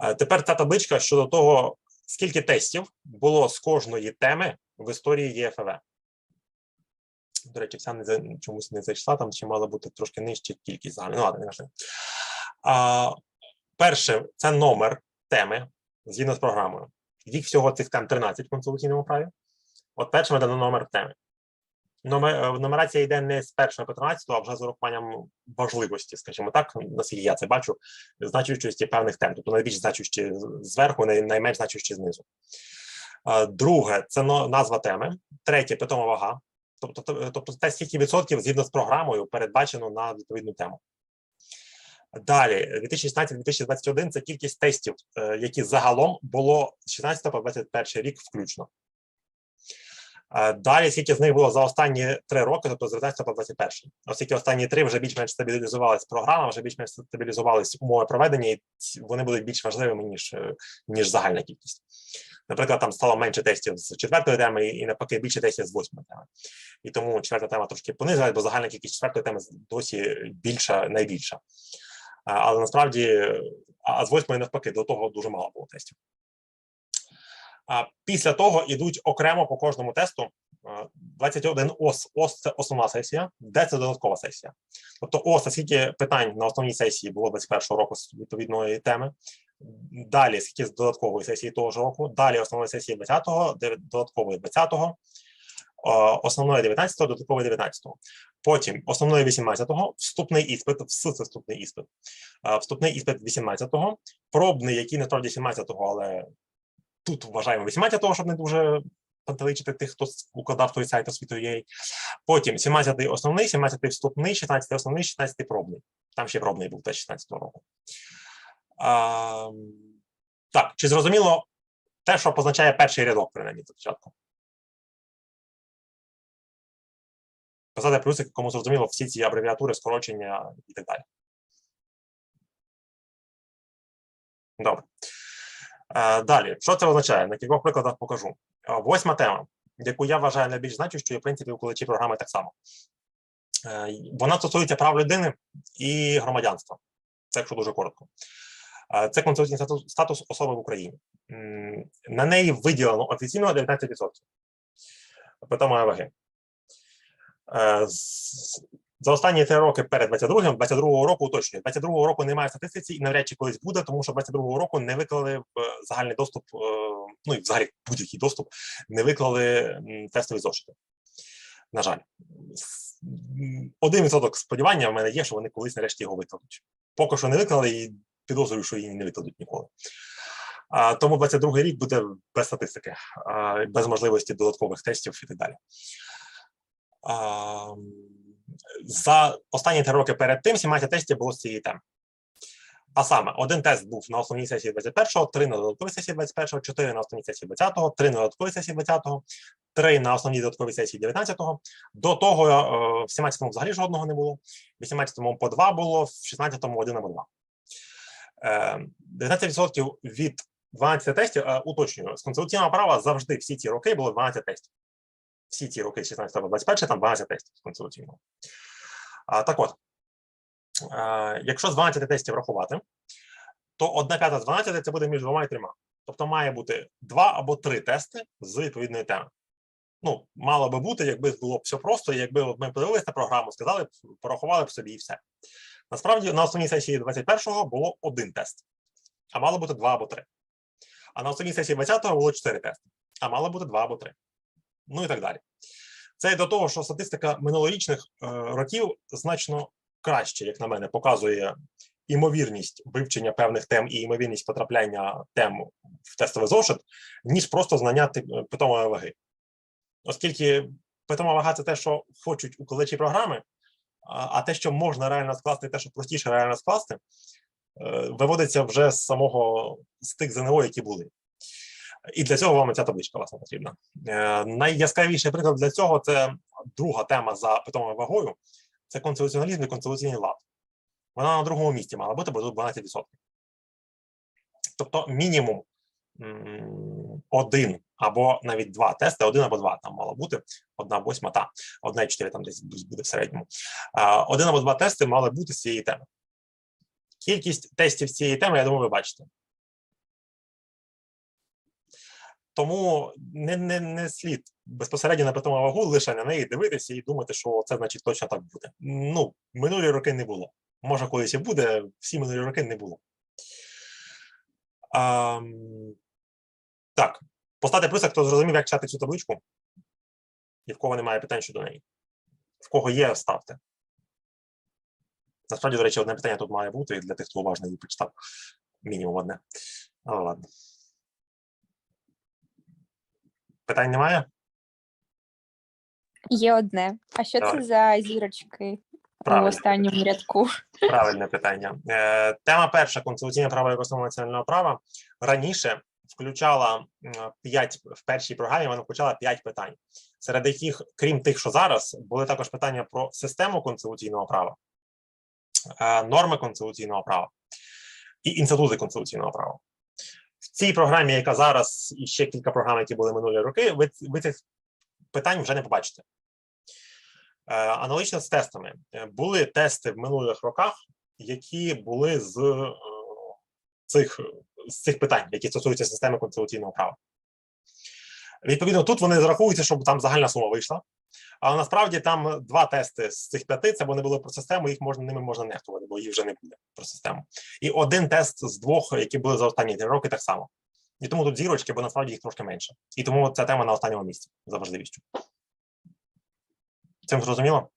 Е, Тепер ця табличка щодо того, скільки тестів було з кожної теми в історії ЄФВ. До речі, вся не чомусь не зайшла, там ще мала бути трошки нижче кількість загальна. Ну, ладно, не важливо. А, перше, це номер теми згідно з програмою. Їх всього цих тем 13 в консолюційному праві. От першим видано номер теми. Е, нумерація йде не з 1 по 13, а вже з урахуванням важливості, скажімо так, наскільки я це бачу, значущості певних тем, тобто найбільш значущі зверху, найменш значущі знизу. Е, Друге, це назва теми. Третє питома вага. Тобто, то- тобто те, скільки відсотків згідно з програмою передбачено на відповідну тему. Далі, 2016-2021 це кількість тестів, е, які загалом було з 16 по 21 рік включно. Далі, скільки з них було за останні три роки, тобто з 19 по 21. Оскільки останні три вже більш-менш стабілізувалась програма, вже більш-менш стабілізувались умови проведення, і вони будуть більш важливими, ніж, е, ніж загальна кількість. Наприклад, там стало менше тестів з четвертої теми, і навпаки більше тестів з восьмої теми. І тому четверта тема трошки понизилась, бо загальна кількість четвертої теми досі більша, найбільша. Але насправді, а з восьмої навпаки, до того дуже мало було тестів. Після того йдуть окремо по кожному тесту. а, 21 ОС. ОС це основна сесія, де це додаткова сесія. Тобто, ОС, скільки питань на основній сесії було 21 року з відповідної теми. Далі, скільки з додаткової сесії того ж року, далі основної сесії 20-го, додаткової 20-го, основної 19-го, додаткової 19-го. Потім основної 18-го, вступний іспит, вс це вступний іспит. Вступний іспит 18-го, пробний, який насправді 17-го, але тут вважаємо 18-го, щоб не дуже пантеличити тих, хто укладав той сайт освіту.ua. Потім 17-й основний, 17-й вступний, 16-й основний, 16-й пробний. Там ще пробний був теж 16-го року. А, так, чи зрозуміло те, що позначає перший рядок, принаймні, спочатку? Писати плюсик, кому зрозуміло всі ці абревіатури, скорочення і так далі. Добре. Е, Далі, що це означає? На кількох прикладах покажу. Е, Восьма тема, яку я вважаю найбільш значущою, в принципі, у колечі програми так само. Е, Вона стосується прав людини і громадянства. Це якщо дуже коротко. Це конституційний статус, особи в Україні. На неї виділено офіційно 19%. Питомої ваги. За останні три роки перед 22-м, 22-го року уточнюю. 22-го року немає статистиці і навряд чи колись буде, тому що 22-го року не виклали в е, загальний доступ, е, ну і взагалі будь-який доступ, не виклали тестові зошити. На жаль, один відсоток сподівання в мене є, що вони колись нарешті його викладуть. Поки що не виклали і підозрюю, що її не викладуть ніколи. А, тому 22-й рік буде без статистики, а, без можливості додаткових тестів і так далі. А, за останні три роки перед тим 17 тестів було з цієї теми. А саме, один тест був на основній сесії 21-го, три на додатковій сесії 21-го, чотири на основній сесії 20-го, три на додатковій сесії 20-го, три на основній додатковій сесії 19-го. До того е, в 17-му взагалі жодного не було, в 18-му по два було, в 16-му один або два. Е, 19% від 12 тестів, е, уточнюю, з конституційного права завжди всі ці роки було 12 тестів. Всі ці роки 16 по 21, там 12 тестів з. Так от, е, якщо з 12 тестів рахувати, то 1 п'ята з 12 це буде між двома і трьома. Тобто має бути два або три тести з відповідної теми. Ну, мало би бути, якби було б все просто, якби ми подивилися на програму, сказали порахували б собі і все. Насправді, на основній сесії 21-го було один тест, а мало бути два або три. А на основній сесії 20-го було чотири тести, а мало бути два або три. Ну і так далі. Це й до того, що статистика минулорічних е, років значно краще, як на мене, показує імовірність вивчення певних тем і імовірність потрапляння тем в тестовий зошит, ніж просто знання тип- питомої ваги. Оскільки питома вага це те, що хочуть у колечі програми, а, а те, що можна реально скласти, те, що простіше реально скласти, е, виводиться вже з самого з тих ЗНО, які були. І для цього вам ця табличка власне потрібна. Е, найяскравіший приклад для цього це друга тема за питомою вагою: це конституціоналізм і конституційний лад. Вона на другому місці мала бути, бо тут 12%. Тобто мінімум один або навіть два тести, один або два там мало бути, одна восьма, та одна і чотири там десь буде в середньому. Один або два тести мали бути з цієї теми. Кількість тестів цієї теми, я думаю, ви бачите. Тому не, не, не слід безпосередньо на питому вагу лише на неї дивитися і думати, що це значить точно так буде. Ну, минулі роки не було. Може, колись і буде, всі минулі роки не було. А, так, поставте плюс, хто зрозумів, як читати цю табличку, і в кого немає питань щодо неї. В кого є, ставте. Насправді, до речі, одне питання тут має бути для тих, хто уважно її почитав. Мінімум одне. Але ладно. Питань немає? Є одне. А що Давай. це за зірочки Правильно. останньому рядку? Правильне питання. Е, тема перша конституційне право як основа національного права раніше включала 5 в першій програмі. Вона включала 5 питань, серед яких, крім тих, що зараз, були також питання про систему конституційного права, е, норми конституційного права і інститути конституційного права. Цій програмі, яка зараз, і ще кілька програм, які були минулі роки, ви, ви цих питань вже не побачите. Е, Аналогічно з тестами. Е, Були тести в минулих роках, які були з е, цих, з цих питань, які стосуються системи конституційного права. Відповідно, тут вони зараховуються, щоб там загальна сума вийшла. Але насправді там два тести з цих п'яти, це вони були про систему, їх можна ними можна нехтувати, бо їх вже не буде про систему. І один тест з двох, які були за останні три роки, так само. І тому тут зірочки, бо насправді їх трошки менше. І тому ця тема на останньому місці за важливістю. Цим зрозуміло?